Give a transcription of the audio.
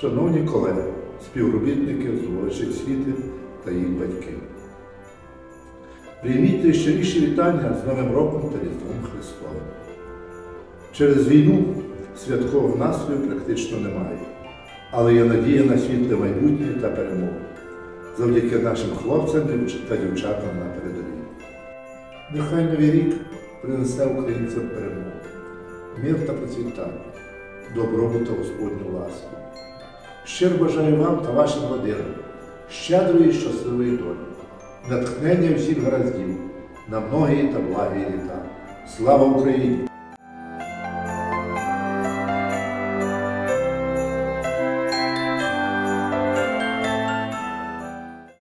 Шановні колеги, співробітники здобувачі освіти та їх батьки. Прийміть найщиріші вітання з Новим роком та Різдвом Христовим. Через війну святкового настрою практично немає, але є надія на світле майбутнє та перемогу завдяки нашим хлопцям та дівчатам на передовій. Нехай новий рік принесе українцям перемогу, мир та процвітання, добробут та Господню ласку. Щиро бажаю вам та вашим родинам щедрої щасливої долі, натхнення всіх гараздів на многії та благі літа. Слава Україні!